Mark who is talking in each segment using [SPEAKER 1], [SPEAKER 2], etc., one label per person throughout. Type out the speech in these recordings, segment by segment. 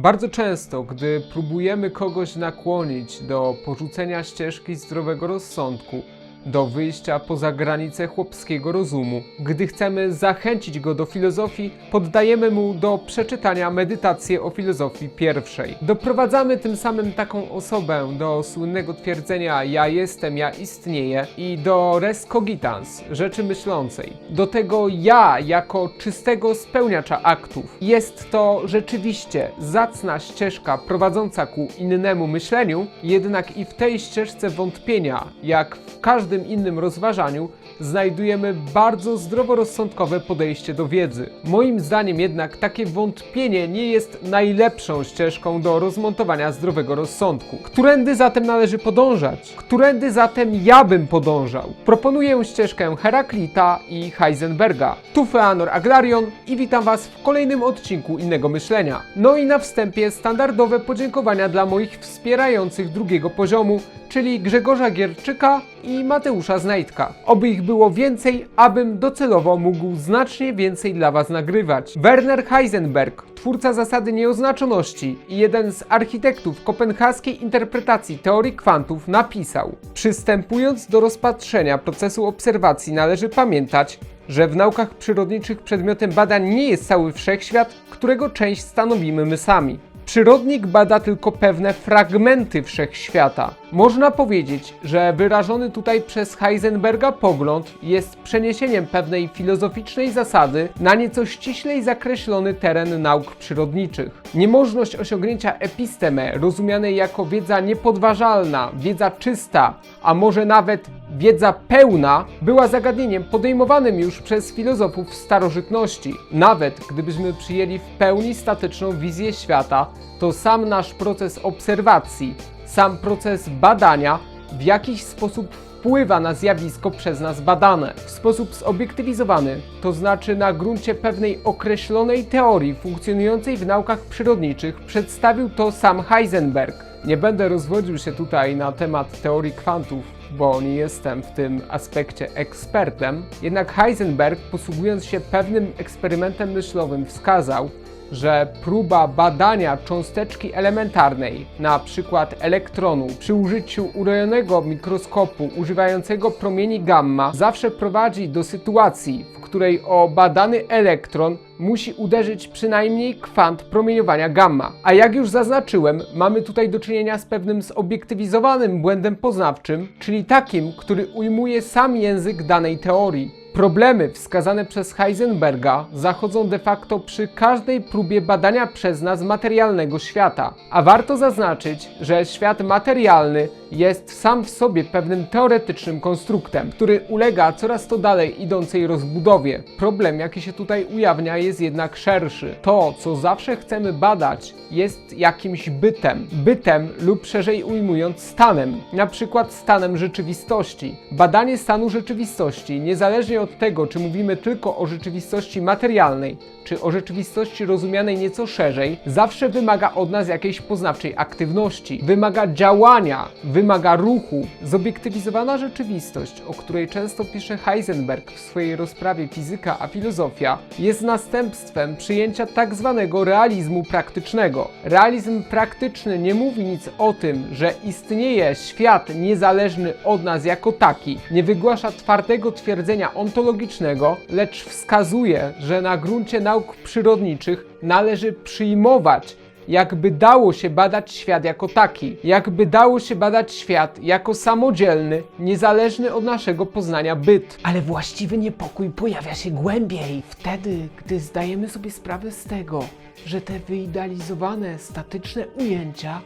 [SPEAKER 1] Bardzo często, gdy próbujemy kogoś nakłonić do porzucenia ścieżki zdrowego rozsądku, do wyjścia poza granice chłopskiego rozumu, gdy chcemy zachęcić go do filozofii, poddajemy mu do przeczytania medytację o filozofii pierwszej. Doprowadzamy tym samym taką osobę do słynnego twierdzenia ja jestem, ja istnieję i do res cogitans, rzeczy myślącej. Do tego ja jako czystego spełniacza aktów. Jest to rzeczywiście zacna ścieżka prowadząca ku innemu myśleniu, jednak i w tej ścieżce wątpienia, jak w każdym innym rozważaniu, znajdujemy bardzo zdroworozsądkowe podejście do wiedzy. Moim zdaniem jednak takie wątpienie nie jest najlepszą ścieżką do rozmontowania zdrowego rozsądku. Którędy zatem należy podążać? Którędy zatem ja bym podążał? Proponuję ścieżkę Heraklita i Heisenberga. Tu Feanor Aglarion i witam Was w kolejnym odcinku Innego Myślenia. No i na wstępie standardowe podziękowania dla moich wspierających drugiego poziomu, czyli Grzegorza Gierczyka i Mateusza Znajdka. Oby ich było więcej, abym docelowo mógł znacznie więcej dla Was nagrywać. Werner Heisenberg, twórca zasady nieoznaczoności i jeden z architektów kopenhaskiej interpretacji teorii kwantów, napisał: Przystępując do rozpatrzenia procesu obserwacji, należy pamiętać, że w naukach przyrodniczych przedmiotem badań nie jest cały wszechświat, którego część stanowimy my sami. Przyrodnik bada tylko pewne fragmenty wszechświata. Można powiedzieć, że wyrażony tutaj przez Heisenberga pogląd jest przeniesieniem pewnej filozoficznej zasady na nieco ściślej zakreślony teren nauk przyrodniczych. Niemożność osiągnięcia episteme, rozumianej jako wiedza niepodważalna, wiedza czysta, a może nawet wiedza pełna, była zagadnieniem podejmowanym już przez filozofów starożytności. Nawet gdybyśmy przyjęli w pełni statyczną wizję świata, to sam nasz proces obserwacji, sam proces badania w jakiś sposób wpływa na zjawisko przez nas badane. W sposób zobiektywizowany, to znaczy na gruncie pewnej określonej teorii funkcjonującej w naukach przyrodniczych, przedstawił to sam Heisenberg. Nie będę rozwodził się tutaj na temat teorii kwantów, bo nie jestem w tym aspekcie ekspertem. Jednak Heisenberg, posługując się pewnym eksperymentem myślowym, wskazał, że próba badania cząsteczki elementarnej, na przykład elektronu, przy użyciu urojonego mikroskopu używającego promieni gamma, zawsze prowadzi do sytuacji, w której o badany elektron musi uderzyć przynajmniej kwant promieniowania gamma. A jak już zaznaczyłem, mamy tutaj do czynienia z pewnym zobiektywizowanym błędem poznawczym, czyli takim, który ujmuje sam język danej teorii. Problemy wskazane przez Heisenberga zachodzą de facto przy każdej próbie badania przez nas materialnego świata. A warto zaznaczyć, że świat materialny jest sam w sobie pewnym teoretycznym konstruktem, który ulega coraz to dalej idącej rozbudowie. Problem, jaki się tutaj ujawnia, jest jednak szerszy. To, co zawsze chcemy badać, jest jakimś bytem. Bytem lub szerzej ujmując stanem, na przykład stanem rzeczywistości. Badanie stanu rzeczywistości, niezależnie od tego, czy mówimy tylko o rzeczywistości materialnej, czy o rzeczywistości rozumianej nieco szerzej, zawsze wymaga od nas jakiejś poznawczej aktywności, wymaga działania, wymaga ruchu. Zobiektywizowana rzeczywistość, o której często pisze Heisenberg w swojej rozprawie Fizyka a filozofia, jest następstwem przyjęcia tak zwanego realizmu praktycznego. Realizm praktyczny nie mówi nic o tym, że istnieje świat niezależny od nas jako taki, nie wygłasza twardego twierdzenia ontologicznego, lecz wskazuje, że na gruncie nauk przyrodniczych należy przyjmować jakby dało się badać świat jako taki, jakby dało się badać świat jako samodzielny, niezależny od naszego poznania byt.
[SPEAKER 2] Ale właściwy niepokój pojawia się głębiej wtedy, gdy zdajemy sobie sprawę z tego, że te wyidealizowane, statyczne ujęcia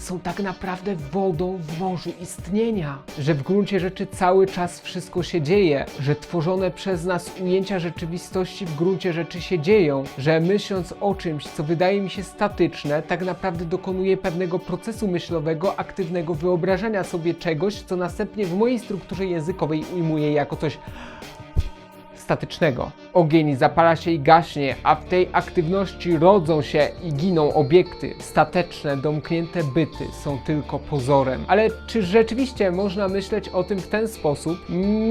[SPEAKER 2] są tak naprawdę wodą w morzu istnienia.
[SPEAKER 1] Że w gruncie rzeczy cały czas wszystko się dzieje, że tworzone przez nas ujęcia rzeczywistości w gruncie rzeczy się dzieją, że myśląc o czymś, co wydaje mi się statyczne, tak naprawdę dokonuje pewnego procesu myślowego, aktywnego wyobrażania sobie czegoś, co następnie w mojej strukturze językowej ujmuję jako coś statycznego. Ogień zapala się i gaśnie, a w tej aktywności rodzą się i giną obiekty. Stateczne, domknięte byty są tylko pozorem. Ale czy rzeczywiście można myśleć o tym w ten sposób?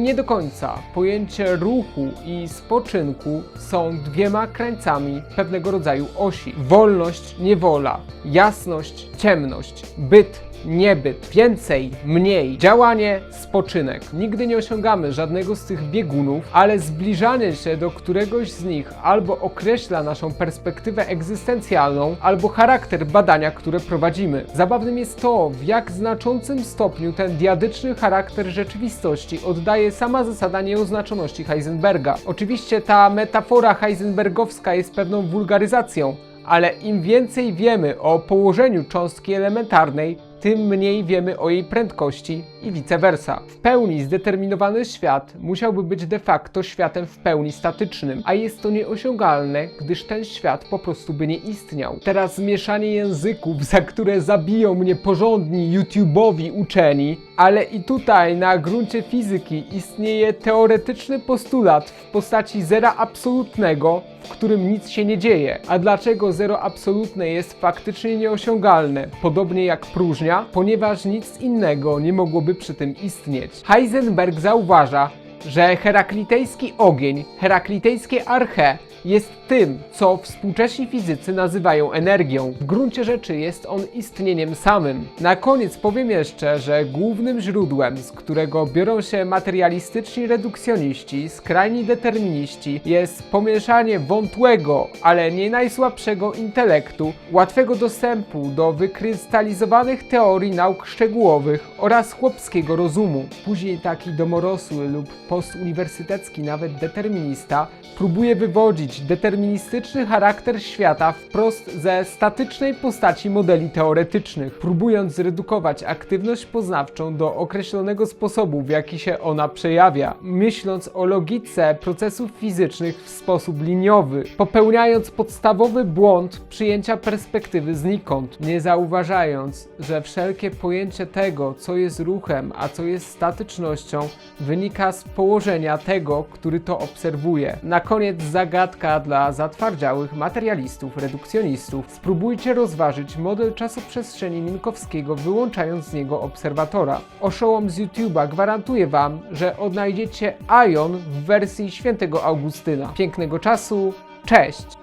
[SPEAKER 1] Nie do końca. Pojęcie ruchu i spoczynku są dwiema krańcami pewnego rodzaju osi. Wolność, niewola, jasność, ciemność, byt, niebyt, więcej, mniej, działanie, spoczynek. Nigdy nie osiągamy żadnego z tych biegunów, ale zbliżanie się do któregoś z nich albo określa naszą perspektywę egzystencjalną, albo charakter badania, które prowadzimy. Zabawnym jest to, w jak znaczącym stopniu ten diadyczny charakter rzeczywistości oddaje sama zasada nieoznaczoności Heisenberga. Oczywiście ta metafora heisenbergowska jest pewną wulgaryzacją, ale im więcej wiemy o położeniu cząstki elementarnej, tym mniej wiemy o jej prędkości i vice versa. W pełni zdeterminowany świat musiałby być de facto światem w pełni statycznym, a jest to nieosiągalne, gdyż ten świat po prostu by nie istniał. Teraz mieszanie języków, za które zabiją mnie porządni YouTube'owi uczeni, ale i tutaj na gruncie fizyki istnieje teoretyczny postulat w postaci zera absolutnego, w którym nic się nie dzieje. A dlaczego zero absolutne jest faktycznie nieosiągalne, podobnie jak próżnia? Ponieważ nic innego nie mogłoby przy tym istnieć. Heisenberg zauważa, że heraklitejski ogień, heraklitejskie arche jest tym, co współcześni fizycy nazywają energią. W gruncie rzeczy jest on istnieniem samym. Na koniec powiem jeszcze, że głównym źródłem, z którego biorą się materialistyczni redukcjoniści, skrajni determiniści, jest pomieszanie wątłego, ale nie najsłabszego intelektu, łatwego dostępu do wykrystalizowanych teorii nauk szczegółowych oraz chłopskiego rozumu. Później taki domorosły lub postuniwersytecki nawet determinista próbuje wywodzić deterministyczny charakter świata wprost ze statycznej postaci modeli teoretycznych, próbując zredukować aktywność poznawczą do określonego sposobu, w jaki się ona przejawia, myśląc o logice procesów fizycznych w sposób liniowy, popełniając podstawowy błąd przyjęcia perspektywy znikąd, nie zauważając, że wszelkie pojęcie tego, co jest ruchem, a co jest statycznością, wynika z położenia tego, który to obserwuje. Na koniec zagadka dla zatwardziałych materialistów, redukcjonistów. Spróbujcie rozważyć model czasoprzestrzeni Minkowskiego, wyłączając z niego obserwatora. Oszołom z YouTube'a gwarantuje Wam, że odnajdziecie Ion w wersji świętego Augustyna. Pięknego czasu, cześć!